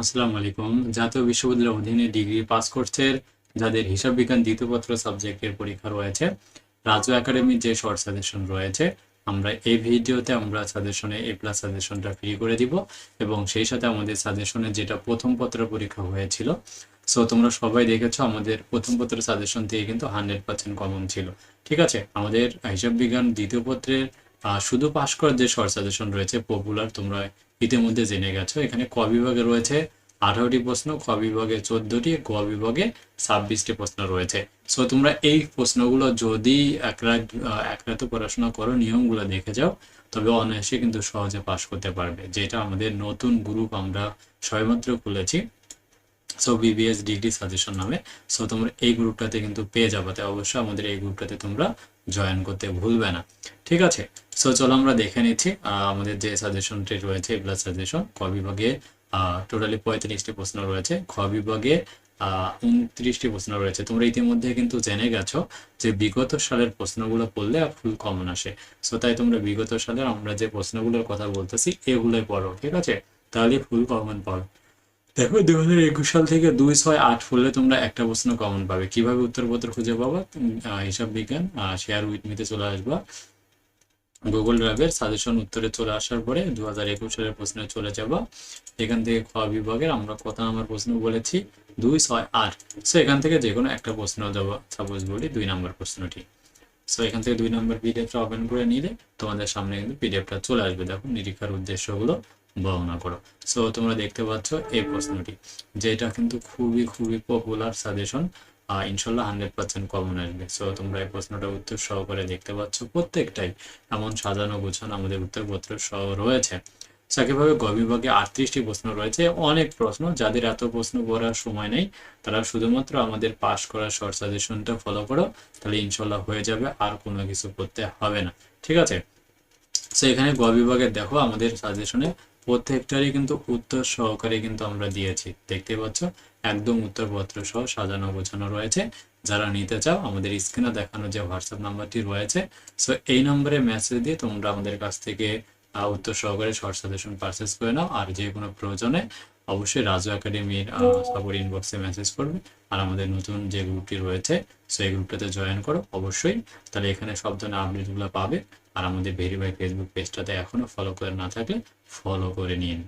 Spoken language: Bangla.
আসসালামু আলাইকুম। জাতীয় বিশ্ববিদ্যালয়ের অধীনে ডিগ্রি পাস কোর্সের, যাদের হিসাব বিজ্ঞান দ্বিতীয় পত্র সাবজেক্টের পরীক্ষা রয়েছে রাজু একাডেমির যে শর্ট সাজেশন রয়েছে, আমরা এই ভিডিওতে আমরা সাজেশনে এ প্লাস সাজেশনটা ফ্রি করে দিব এবং সেই সাথে আমাদের সাজেশনে যেটা প্রথম পত্র পরীক্ষা হয়েছিল সো তোমরা সবাই দেখেছ আমাদের প্রথম পত্র সাজেশন থেকে কিন্তু হান্ড্রেড পার্সেন্ট কমন ছিল। ঠিক আছে? আমাদের হিসাব বিজ্ঞান দ্বিতীয় পত্রের শুধু পাশ করার যে শর্ট সাজেশন রয়েছে পপুলার তোমরা ইতিমধ্যে জেনে গেছো। এখানে ক বিভাগে রয়েছে আঠারোটি প্রশ্ন খ বিভাগে চোদ্দটি গ বিভাগে ছাব্বিশটি প্রশ্ন রয়েছে। সো তোমরা এই প্রশ্নগুলো যদি এক রাত আহ, এক রাতে পড়াশোনা করো নিয়মগুলো দেখে যাও তবে অনায়াসে কিন্তু সহজে পাশ করতে পারবে। যেটা আমাদের নতুন গ্রুপ আমরা সবেমাত্র খুলেছি। সো বিবিএস ডিগ্রি সাজেশন নামে। সো তোমরা এই গ্রুপটাতে কিন্তু পেয়ে যাবে। তাই অবশ্যই আমাদের এই গ্রুপটাতে তোমরা জয়েন করতে ভুলবে না। ঠিক আছে? সো চলো আমরা দেখে নিচ্ছি আমাদের যে সাজেশনটি রয়েছে প্লাস সাজেশন। ক বিভাগে টোটালি পঁয়ত্রিশটি প্রশ্ন রয়েছে। খ বিভাগে উনত্রিশটি প্রশ্ন রয়েছে। তোমরা ইতিমধ্যে কিন্তু জেনে গেছো যে বিগত সালের প্রশ্নগুলো পড়লে ফুল কমন আসে। সো তাই তোমরা বিগত সালের আমরা যে প্রশ্নগুলোর কথা বলতেছি, এগুলোই পড়ো, ঠিক আছে? তাহলে ফুল কমন পড়ো। দেখো দু হাজার একুশ সাল থেকে দুই ছয় আট ফুললে তোমরা একটা প্রশ্ন কমন পাবে। কীভাবে উত্তরপত্র খুঁজে পাবা? হিসাব বিজ্ঞান শেয়ার উইথ মিতে চলে আসবা। গুগল ড্রাইভের সাজেশন উত্তরে চলে আসার পরে দু হাজার একুশ সালের প্রশ্নে চলে যাবা। এখান থেকে খ বিভাগের আমরা কত নাম্বার প্রশ্ন বলেছি। দুই ছয় আট। সো এখান থেকে যে কোনো একটা প্রশ্ন দেবো। সাপোজ বলি দুই নাম্বার প্রশ্নটি। সো এখান থেকে দুই নম্বর পিডিএফটা ওপেন করে নিলে তোমাদের সামনে কিন্তু পিডিএফটা চলে আসবে। দেখো, নিরীক্ষার উদ্দেশ্যগুলো। বর্ণনা করো সো তোমরা দেখতে পাচ্ছ এই প্রশ্নটি, যেটা কিন্তু খুবই খুবই পপুলার সাজেশন ইনশাল্লাহ হান্ড্রেড পার্সেন্ট কমন আসবে। সো তোমরা এই প্রশ্নটা উত্তর সহকারে দেখতে পাচ্ছ প্রত্যেকটাই, এমন সাজানো গোছানো আমাদের উত্তরপত্র সহ রয়েছে। একইভাবে গ বিভাগে আটত্রিশটি প্রশ্ন রয়েছে, অনেক প্রশ্ন, যাদের এত প্রশ্ন করার সময় নেই, তারা শুধুমাত্র আমাদের পাশ করার শর্ট সাজেশনটা ফলো করো, তাহলে ইনশাল্লাহ হয়ে যাবে, আর কোনো কিছু করতে হবে না। ঠিক আছে? সো এখানে গ বিভাগে দেখো আমাদের সাজেশনে প্রত্যেকটারই কিন্তু উত্তর সহকারে কিন্তু আমরা দিয়েছি। দেখতে পাচ্ছ? একদম উত্তরপত্র সহ সাজানো গোছানো রয়েছে। যারা নিতে চাও আমাদের স্ক্রিনে দেখানো যে হোয়াটসঅ্যাপ নাম্বারটি রয়েছে সো এই নম্বরে মেসেজ দিয়ে তোমরা আমাদের কাছ থেকে উত্তর সহকারে শর্ট সাজেশন পারচেস করে নাও। আর যে কোনো প্রয়োজনে অবশ্যই রাজু একাডেমির সাপোর্ট ইনবক্সে মেসেজ করবে। আর আমাদের নতুন যে গ্রুপটি রয়েছে সো এই গ্রুপটাতে জয়েন করো। অবশ্যই তাহলে এখানে সব ধরনের আপডেটগুলো পাবে। আর আমাদের ভেরিফাই ফেসবুক পেজটাতে এখনও ফলো করে না থাকলে ফলো করে নিন।